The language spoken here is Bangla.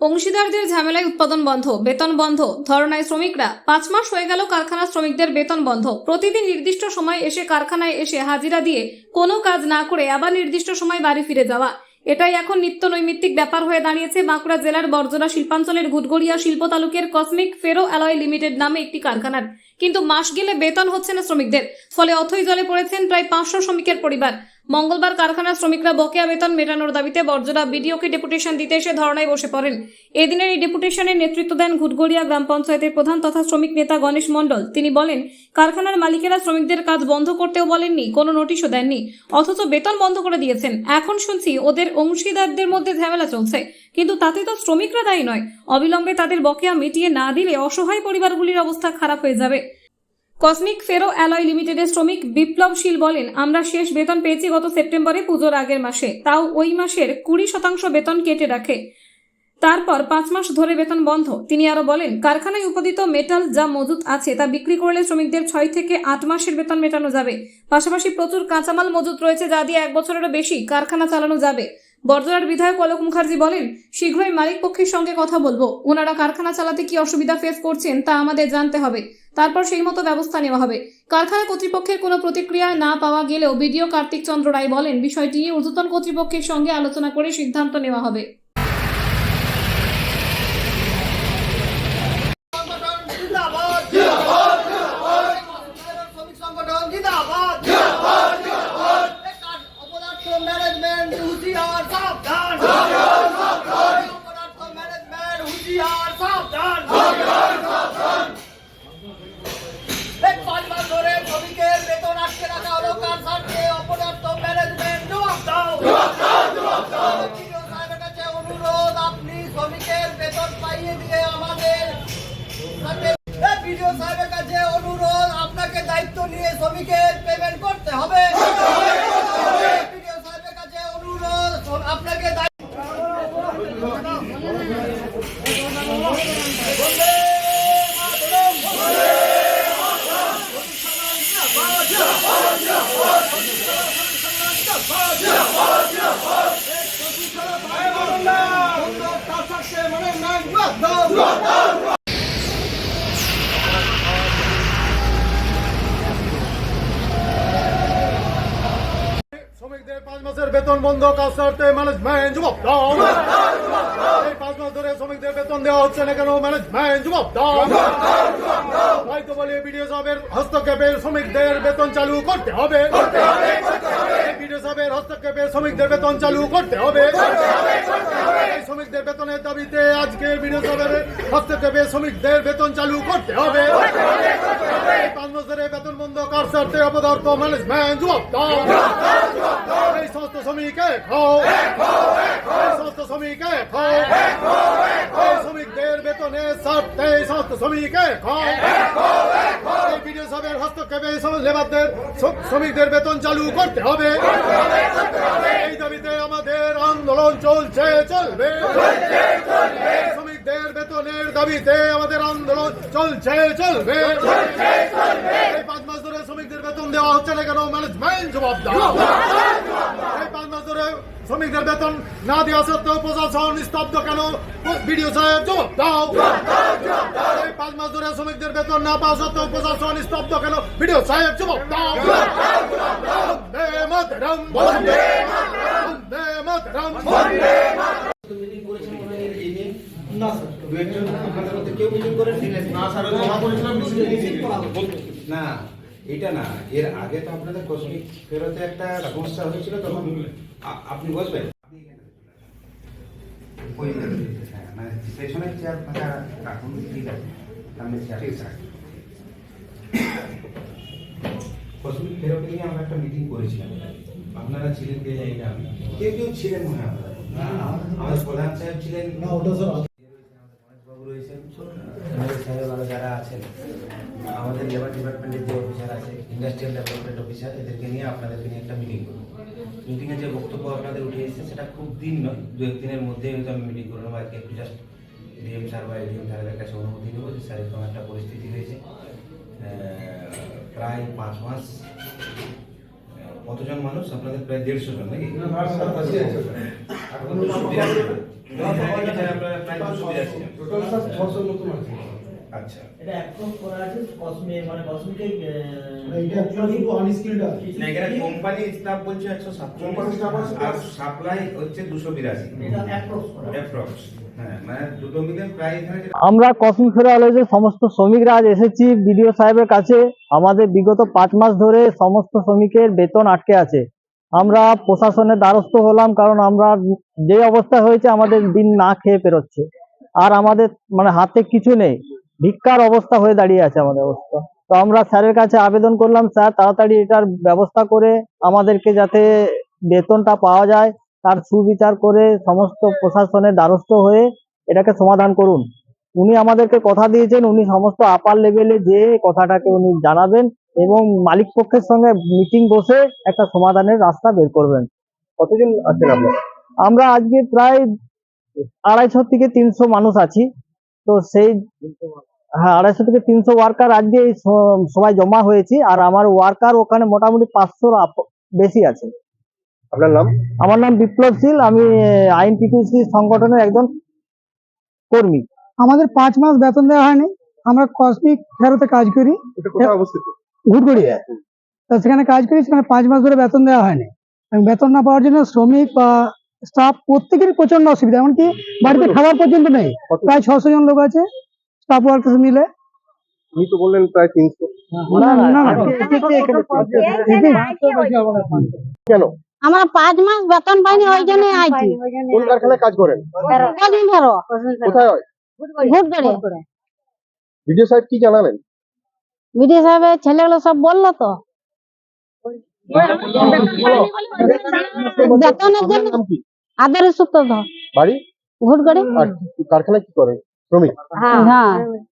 অংশীদারদের ঝামেলায় উৎপাদন বন্ধ, বেতন বন্ধ, ধরনায় শ্রমিকরা। পাঁচ মাস হয়ে গেল কারখানা শ্রমিকদের বেতন বন্ধ। প্রতিদিন নির্দিষ্ট সময় এসে কারখানায় এসে হাজিরা দিয়ে কোনো কাজ না করে আবার নির্দিষ্ট সময় বাড়ি ফিরে যাওয়া। এটাই এখন নিত্য নৈমিত্তিক ব্যাপার হয়ে দাঁড়িয়েছে বাঁকুড়া জেলার বর্জনা শিল্পাঞ্চলের ঘুটগড়িয়া শিল্প তালুকের কসমিক ফেরো অ্যালয় লিমিটেড নামে একটি কারখানার। কিন্তু মাস গেলে বেতন হচ্ছে না শ্রমিকদের, ফলে অথই জলে পড়েছেন প্রায় পাঁচশো শ্রমিকের পরিবার। মঙ্গলবার কারখানার শ্রমিকরা বকেয়া বেতন মেটানোর দাবিতে বর্জনা বিডিওকে ডেপুটেশন দিতে এসে ধর্নায় বসে পড়েন। এদিনের এই ডেপুটেশনের নেতৃত্ব দেন ঘুটগড়িয়া গ্রাম পঞ্চায়েতের প্রধান তথা শ্রমিক নেতা গণেশ মণ্ডল। তিনি বলেন, কারখানার মালিকেরা শ্রমিকদের কাজ বন্ধ করতেও বলেননি, কোনো নোটিশও দেননি। অথচ বেতন বন্ধ করে দিয়েছেন। এখন শুনছি ওদের অংশীদারদের মধ্যে ঝামেলা চলছে। কিন্তু তাতে তো শ্রমিকরা দায়ী নয়। অবিলম্বে তাদের বকেয়া মিটিয়ে না দিলে অসহায় পরিবারগুলির অবস্থা খারাপ হয়ে যাবে। কসমিক ফেরো অ্যালয় লিমিটেডের শ্রমিক বিপ্লব শীল বলেন, আমরা শেষ বেতন পেয়েছি গত সেপ্টেম্বরে পুজোর আগের মাসে। তাও ওই মাসের কুড়ি শতাংশ বেতন কেটে রাখে। তারপর পাঁচ মাস ধরে বেতন বন্ধ। তিনি আরও বলেন, কারখানায় উৎপাদিত মেটাল যা মজুত আছে, তা বিক্রি করলে শ্রমিকদের ছয় থেকে আট মাসের বেতন মেটানো যাবে। পাশাপাশি প্রচুর কাঁচামাল মজুত রয়েছে, যা দিয়ে এক বছরেরও বেশি কারখানা চালানো যাবে। বর্জনার বিধায়ক অলোক মুখার্জি বলেন, শীঘ্রই মালিক পক্ষের সঙ্গে কথা বলব। ওনারা কারখানা চালাতে কি অসুবিধা ফেস করছেন, তা আমাদের জানতে হবে। তারপর সেই মতো ব্যবস্থা নেওয়া হবে। কারখানা কর্তৃপক্ষের কোনো প্রতিক্রিয়া না পাওয়া গেলেও বিডিও কার্তিক চন্দ্র রায় বলেন, বিষয়টি নিয়ে ঊর্ধ্বতন কর্তৃপক্ষের সঙ্গে আলোচনা করে সিদ্ধান্ত নেওয়া হবে। অনুরোধ আপনি শ্রমিকের বেতন পাইয়ে দিয়ে আমাদের দায়িত্ব নিয়ে শ্রমিকের পেমেন্ট করতে হবে অনুরোধ বন্দে মাতরম। শ্রমিকদের পাঁচ বেতন বন্ধ কাজ ছাড়তে ম্যানেজমেন্ট যুবক দাও এই পাঁচ মাস ধরে শ্রমিকদের বেতন দেওয়া হচ্ছে না কেন? ম্যানেজমেন্ট যুবক দাও হয়তো বলে বিডিও সাহেবের হস্তক্ষেপে শ্রমিকদের বেতন চালু করতে হবে। বিডিও সাহেবের হস্তক্ষেপে শ্রমিকদের বেতন চালু করতে হবে। শ্রমিকদের বেতনের দাবিতে আজকে বিডিও সাহেবের হস্তক্ষেপে শ্রমিকদের বেতন চালু করতে হবে। পাঁচ বছরের বেতন বন্ধ কাজ ছাড়তে অপদার্থ ম্যানেজমেন্ট যুবক সমস্ত শ্রমিকে খাও এই সমস্ত শ্রমিকে খাও এই শ্রমিকদের বেতনে স্বার্থে সমস্ত শ্রমিকে খাও এই বিডিও সাহেবের হস্তক্ষেপে লেবারদের শ্রমিকদের বেতন চালু করতে হবে এই দাবিতে আমাদের আন্দোলন চলছে চলবে শ্রমিকদের বেতনের দাবিতে আমাদের আন্দোলন চলছে চলবে এই পাঁচ মাস ধরে শ্রমিকদের বেতন দেওয়া হচ্ছে না কেন ম্যানেজমেন্ট জবাব দাও এই পাঁচ মাস ধরে শ্রমিকদের বেতন না দেওয়া সত্ত্বেও প্রশাসন স্তব্ধ কেন? বিডিও সাহেব পাঁচ মাস ধরে শ্রমিকদের বেতন না পাওয়া সত্ত্বেও প্রশাসন স্তব্ধ কেন? বিডিও সাহেব করেছিলাম না এটা না এর আগে তো আপনাদের কসমিক ফেরতে একটা সমস্যা হয়েছিল তখন আপনি বসবেন। হ্যাঁ মানে পেছনের চেয়ার ফাঁকা রাখুন ঠিক আছে। সামনে চেয়ার কসমিক ফেরত নিয়ে আমরা একটা মিটিং করেছিলাম। আপনারা ছিলেন কে জানি না। কেউ কেউ ছিলেন মনে হয় আমাদের প্রধান সাহেব ছিলেন না ওটা বাবু রয়েছেন আমাদের সাহেব আরও যারা আছেন আমাদের লেবার ডিপার্টমেন্টের যে অফিসার ইন্ডাস্ট্রিয়াল ডেভেলপমেন্ট অফিসার এদেরকে নিয়ে আপনাদেরকে নিয়ে একটা মিটিং করব। মিটিংয়ে যে বক্তব্য আপনাদের উঠে এসেছে সেটা খুব দিন নয় দু একদিনের মধ্যেই হয়তো আমি মিটিং করলাম আজকে একটু জাস্ট ডিএম স্যার বা এডিএম স্যারের কাছে অনুমতি নেব যে স্যার এরকম একটা পরিস্থিতি হয়েছে। প্রায় পাঁচ মাস কতজন মানুষ? আপনাদের প্রায় দেড়শো জন নাকি? আপনারা প্রায় দুশো বিরাশি জন। টোটাল স্যার ছশো মতন আছে আচ্ছা। এটা অ্যাপ্রুভ করা আছে কসমে মানে কসমেটিক এটা অ্যাকচুয়ালি আনস্কিলড আছে। না এখানে কোম্পানি স্টাফ বলছে একশো Company staff আর সাপ্লাই হচ্ছে দুশো বিরাশি। এটা অ্যাপ্রুভ করা। অ্যাপ্রক্স হ্যাঁ মানে দুটো মিলে প্রায় এখানে যে- আমরা কসমিক ফেরালয়ের সমস্ত শ্রমিকরা আজ এসেছি বিডিও সাহেবের কাছে। আমাদের বিগত পাঁচ মাস ধরে সমস্ত শ্রমিকের বেতন আটকে আছে। আমরা প্রশাসনের দ্বারস্থ হলাম কারণ আমরা যে অবস্থা হয়েছে আমাদের দিন না খেয়ে পেরোচ্ছে। আর আমাদের মানে হাতে কিছু নেই। ভিক্ষার অবস্থা হয়ে দাঁড়িয়ে আছে আমাদের অবস্থা। তো আমরা স্যারের কাছে আবেদন করলাম, স্যার, তাড়াতাড়ি এটার ব্যবস্থা করে আমাদেরকে যাতে বেতনটা পাওয়া যায়, তার সুবিচার করে সমস্ত প্রশাসনের দ্বারস্থ হয়ে এটাকে সমাধান করুন। উনি আমাদেরকে কথা দিয়েছেন, উনি সমস্ত আপার লেভেলে যে কথাটাকে উনি জানাবেন এবং মালিক পক্ষের সঙ্গে মিটিং বসে একটা সমাধানের রাস্তা বের করবেন। কতজন আছেন আপনার আমরা আজকে প্রায় আড়াইশো থেকে তিনশো মানুষ আছি। তো সেই হ্যাঁ আড়াইশো থেকে তিনশো ওয়ার্কার আজকে এই সবাই জমা হয়েছি আর আমার ওয়ার্কার ওখানে মোটামুটি পাঁচশোর বেশি আছে। আপনার নাম? আমার নাম বিপ্লব শীল আমি আইন টিটিসি সংগঠনের একজন কর্মী। আমাদের পাঁচ মাস বেতন দেওয়া হয়নি আমরা কসমিক ফেরতে কাজ করি। এটা কোথায় অবস্থিত? ঘুটগড়িয়া তো সেখানে কাজ করি সেখানে পাঁচ মাস ধরে বেতন দেওয়া হয়নি। এবং বেতন না পাওয়ার জন্য শ্রমিক বা স্টাফ প্রত্যেকেরই প্রচণ্ড অসুবিধা এমনকি বাড়িতে খাবার পর্যন্ত নেই। প্রায় ছশো জন লোক আছে। স্টাফ ওয়ার্কার্স মিলে? উনি তো বললেন প্রায় তিনশো। না, না, না, না। কেন? আমরা পাঁচ মাস বেতন পাইনি ওই জন্য আইছি। কোন কারখানায় কাজ করেন? কদিন ধরো? কোথায় হয়? ঘুরগড়ে ভিডিও সাহেব কি জানালেন? সাহেবের ছেলেগুলো সব বলল তো। বেতনের জন্য আদের বাড়ি? ঘুরগড়ে আর কারখানায় কি করেন? শ্রমিক হ্যাঁ